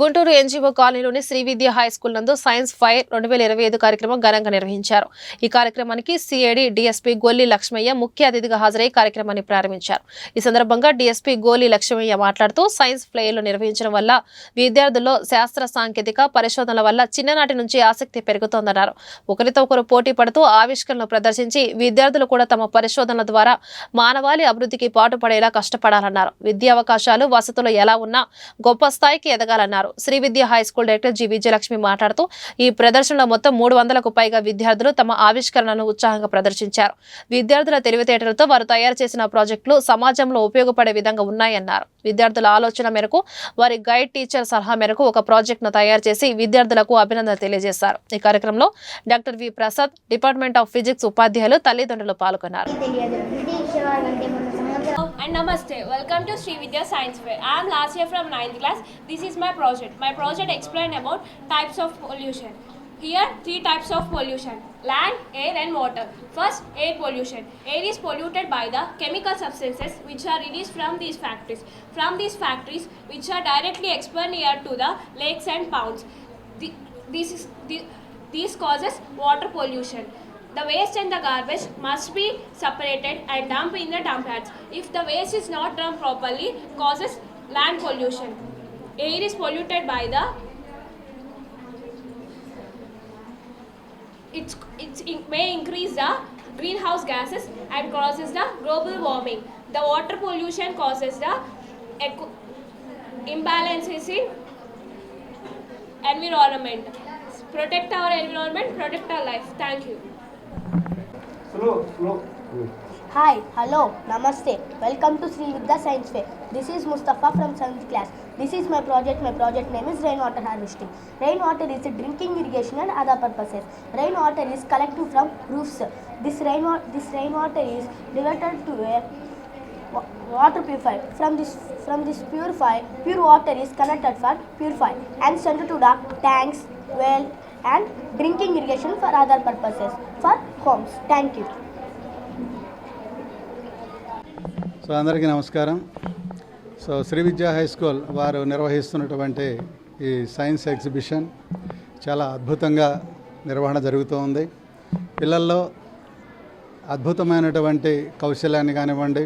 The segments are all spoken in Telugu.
గుంటూరు ఎన్జీఓ కాలనీలోని శ్రీ విద్య హై స్కూల్ నందు సైన్స్ ఫైర్ రెండు వేల ఇరవై ఐదు కార్యక్రమం ఘనంగా నిర్వహించారు. ఈ కార్యక్రమానికి సిఐడి డిఎస్పీ గోల్లి లక్ష్మయ్య ముఖ్య అతిథిగా హాజరై కార్యక్రమాన్ని ప్రారంభించారు. ఈ సందర్భంగా డిఎస్పీ గోల్లి లక్ష్మయ్య మాట్లాడుతూ సైన్స్ ఫ్లైర్లు నిర్వహించడం వల్ల విద్యార్థుల్లో శాస్త్ర సాంకేతిక పరిశోధనల వల్ల చిన్ననాటి నుంచి ఆసక్తి పెరుగుతోందన్నారు. ఒకరితో ఒకరు పోటీ పడుతూ ఆవిష్కరణలు ప్రదర్శించి విద్యార్థులు కూడా తమ పరిశోధనల ద్వారా మానవాళి అభివృద్ధికి పాటుపడేలా కష్టపడాలన్నారు. విద్యా అవకాశాలు వసతులు ఎలా ఉన్నా గొప్ప స్థాయికి ఎదగాలన్నారు. Shri Vidya high school director G Vijayalakshmi మాట్లాడుతూ ఈ ప్రదర్శనలో మొత్తం మూడు వందలకు పైగా విద్యార్థులు తమ ఆవిష్కరణను ఉత్సాహంగా ప్రదర్శించారు. విద్యార్థుల తెలివితేటలతో వారు తయారు చేసిన ప్రాజెక్టులు సమాజంలో ఉపయోగపడే విధంగా ఉన్నాయన్నారు. విద్యార్థుల ఆలోచన మేరకు వారి గైడ్ టీచర్ సలహా మేరకు ఒక ప్రాజెక్టును తయారు చేసి విద్యార్థులకు అభినందన తెలియజేశారు. ఈ కార్యక్రమంలో doctor V Prasad department of physics ఉపాధ్యాయులు తల్లిదండ్రులు పాల్గొన్నారు. Hello and Namaste. Welcome to Sri Vidya Science Fair. I am last year from 9th class. This is my project. My project explained about types of pollution. Here, three types of pollution land, air, and water. First, air pollution. Air is polluted by the chemical substances which are released from these factories. From these factories, which are directly exposed near to the lakes and ponds. The, this is, the, this causes water pollution the waste and the garbage must be separated and dumped in the dump heads. If the waste is not dumped properly, causes land pollution. Air is polluted by the it's, it's may increase the greenhouse gases and causes the global warming. The water pollution causes the eco- imbalances in environment. Protect our environment, protect our life. Thank you. Hi, hello, namaste. Welcome to Sri Vidya Science Fair. This is Mustafa from 7th class. This is my project. My project name is rainwater harvesting. Rainwater is a drinking irrigation and other purposes. Rainwater is collected from roofs. This rainwater, this rainwater is diverted to a water purifier. From this, from this purifier, pure water is connected for purify and sent to the tanks, well, and drinking irrigation for other purposes for homes. Thank you. So అందరికీ నమస్కారం so Shri Vidya high school వారు నిర్వహిస్తున్నటువంటి ఈ సైన్స్ ఎగ్జిబిషన్ చాలా అద్భుతంగా నిర్వహణ జరుగుతూ ఉంది పిల్లల్లో అద్భుతమైనటువంటి కౌశల్యాన్ని కానివ్వండి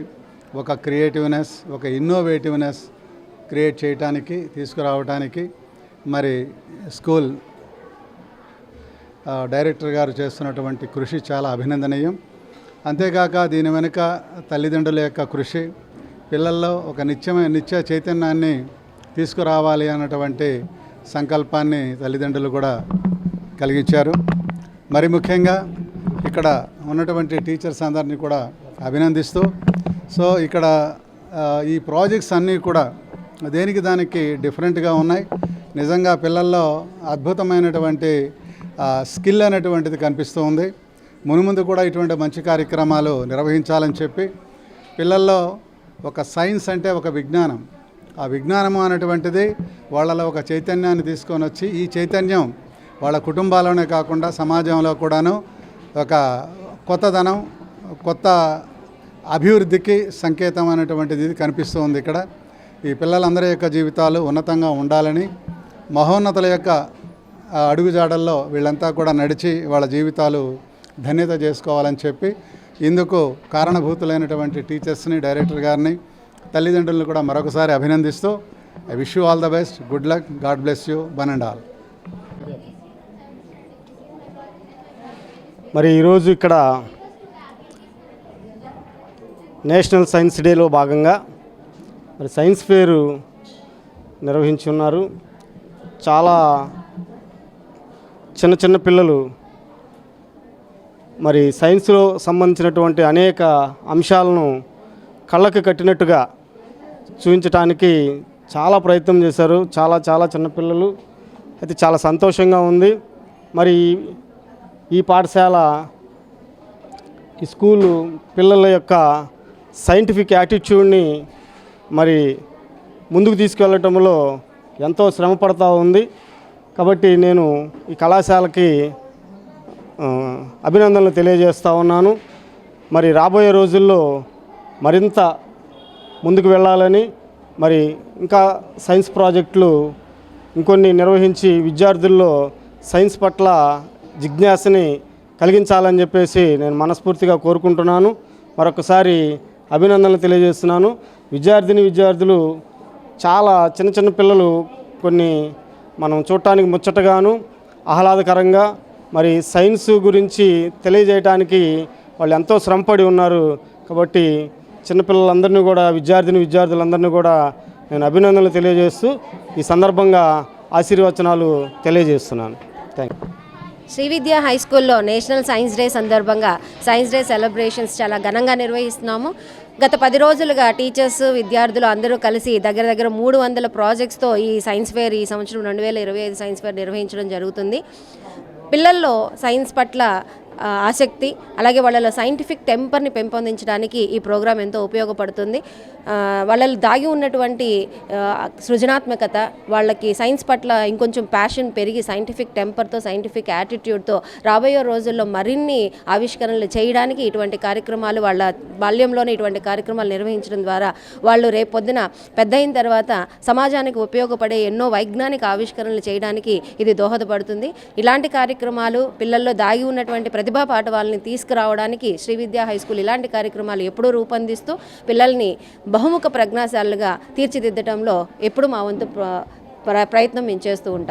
ఒక క్రియేటివ్నెస్ ఒక ఇన్నోవేటివ్నెస్ క్రియేట్ చేయటానికి తీసుకురావడానికి మరి స్కూల్ డైరెక్టర్ గారు చేస్తున్నటువంటి కృషి చాలా అభినందనీయం. అంతేకాక దీని వెనుక తల్లిదండ్రుల యొక్క కృషి పిల్లల్లో ఒక నిత్యమైన నిత్య చైతన్యాన్ని తీసుకురావాలి అన్నటువంటి సంకల్పాన్ని తల్లిదండ్రులు కూడా కలిగించారు. మరి ముఖ్యంగా ఇక్కడ ఉన్నటువంటి టీచర్స్ అందరినీ కూడా అభినందిస్తూ సో ఇక్కడ ఈ ప్రాజెక్ట్స్ అన్నీ కూడా దేనికి దానికి డిఫరెంట్గా ఉన్నాయి. నిజంగా పిల్లల్లో అద్భుతమైనటువంటి స్కిల్ అనేటువంటిది కనిపిస్తూ ఉంది మునుముందు కూడా ఇటువంటి మంచి కార్యక్రమాలు నిర్వహించాలని చెప్పి పిల్లల్లో ఒక సైన్స్ అంటే ఒక విజ్ఞానం. ఆ విజ్ఞానము అనేటువంటిది వాళ్ళలో ఒక చైతన్యాన్ని తీసుకొని వచ్చి ఈ చైతన్యం వాళ్ళ కుటుంబాల్లోనే కాకుండా సమాజంలో కూడాను ఒక కొత్తదనం కొత్త అభివృద్ధికి సంకేతం అనేటువంటిది కనిపిస్తూ ఉంది ఇక్కడ. ఈ పిల్లలందరి యొక్క జీవితాలు ఉన్నతంగా ఉండాలని మహోన్నతుల యొక్క ఆ, అడుగుజాడల్లో వీళ్ళంతా కూడా నడిచి వాళ్ళ జీవితాలు ధన్యత చేసుకోవాలని చెప్పి ఇందుకు కారణభూతులైనటువంటి టీచర్స్ని డైరెక్టర్ గారిని తల్లిదండ్రులను కూడా మరొకసారి అభినందిస్తూ I wish you all the best. Good luck. God bless you one and all. మరి ఈరోజు ఇక్కడ నేషనల్ సైన్స్ డేలో భాగంగా మరి సైన్స్ ఫేరు నిర్వహించి ఉన్నారు. చాలా చిన్న చిన్న పిల్లలు మరి సైన్స్లో సంబంధించినటువంటి అనేక అంశాలను కళ్ళకు కట్టినట్టుగా చూపించడానికి చాలా ప్రయత్నం చేశారు. చాలా చాలా చిన్నపిల్లలు అయితే చాలా సంతోషంగా ఉంది. మరి ఈ పాఠశాల ఈ స్కూలు పిల్లల యొక్క సైంటిఫిక్ యాటిట్యూడ్ని మరి ముందుకు తీసుకెళ్ళటంలో ఎంతో శ్రమ పడతా ఉంది. కాబట్టి నేను ఈ కళాశాలకి అభినందనలు తెలియజేస్తూ ఉన్నాను. మరి రాబోయే రోజుల్లో మరింత ముందుకు వెళ్ళాలని మరి ఇంకా సైన్స్ ప్రాజెక్టులు ఇంకొన్ని నిర్వహించి విద్యార్థుల్లో సైన్స్ పట్ల జిజ్ఞాసని కలిగించాలని చెప్పేసి నేను మనస్ఫూర్తిగా కోరుకుంటున్నాను. మరొకసారి అభినందనలు తెలియజేస్తున్నాను. విద్యార్థిని విద్యార్థులు చాలా చిన్న చిన్న పిల్లలు కొన్ని మనం చూడటానికి ముచ్చటగాను ఆహ్లాదకరంగా మరి సైన్స్ గురించి తెలియజేయడానికి వాళ్ళు ఎంతో శ్రమపడి ఉన్నారు. కాబట్టి చిన్నపిల్లలందరినీ కూడా విద్యార్థిని విద్యార్థులందరినీ కూడా నేను అభినందనలు తెలియజేస్తూ ఈ సందర్భంగా ఆశీర్వచనాలు తెలియజేస్తున్నాను. Thank you Shri Vidya high స్కూల్లో నేషనల్ సైన్స్ డే సందర్భంగా సైన్స్ డే సెలబ్రేషన్స్ చాలా ఘనంగా నిర్వహిస్తున్నాము. గత పది రోజులుగా టీచర్స్ విద్యార్థులు అందరూ కలిసి దగ్గర దగ్గర మూడు వందల ప్రాజెక్ట్స్తో ఈ సైన్స్ ఫేర్ ఈ సంవత్సరం రెండు వేల ఇరవై ఐదు సైన్స్ ఫేర్ నిర్వహించడం జరుగుతుంది. పిల్లల్లో సైన్స్ పట్ల ఆసక్తి అలాగే వాళ్ళలో సైంటిఫిక్ టెంపర్ని పెంపొందించడానికి ఈ ప్రోగ్రాం ఎంతో ఉపయోగపడుతుంది. ఆ, వాళ్ళలో దాగి ఉన్నటువంటి సృజనాత్మకత వాళ్ళకి సైన్స్ పట్ల ఇంకొంచెం ప్యాషన్ పెరిగి సైంటిఫిక్ టెంపర్తో సైంటిఫిక్ యాటిట్యూడ్తో రాబోయే రోజుల్లో మరిన్ని ఆవిష్కరణలు చేయడానికి ఇటువంటి కార్యక్రమాలు వాళ్ళ బాల్యంలోనే ఇటువంటి కార్యక్రమాలు నిర్వహించడం ద్వారా వాళ్ళు రేపొద్దున పెద్ద అయిన తర్వాత సమాజానికి ఉపయోగపడే ఎన్నో వైజ్ఞానిక ఆవిష్కరణలు చేయడానికి ఇది దోహదపడుతుంది. ఇలాంటి కార్యక్రమాలు పిల్లల్లో దాగి ఉన్నటువంటి ప్రతిభా పాఠవాలని తీసుకురావడానికి శ్రీ విద్యా హై స్కూల్ ఇలాంటి కార్యక్రమాలు ఎప్పుడూ రూపొందిస్తూ పిల్లల్ని బహుముఖ ప్రజ్ఞాశాలుగా తీర్చిదిద్దటంలో ఎప్పుడు మా వంతు ప్ర- ప్ర- ప్రయత్నం మేము చేస్తూ ఉంటాం.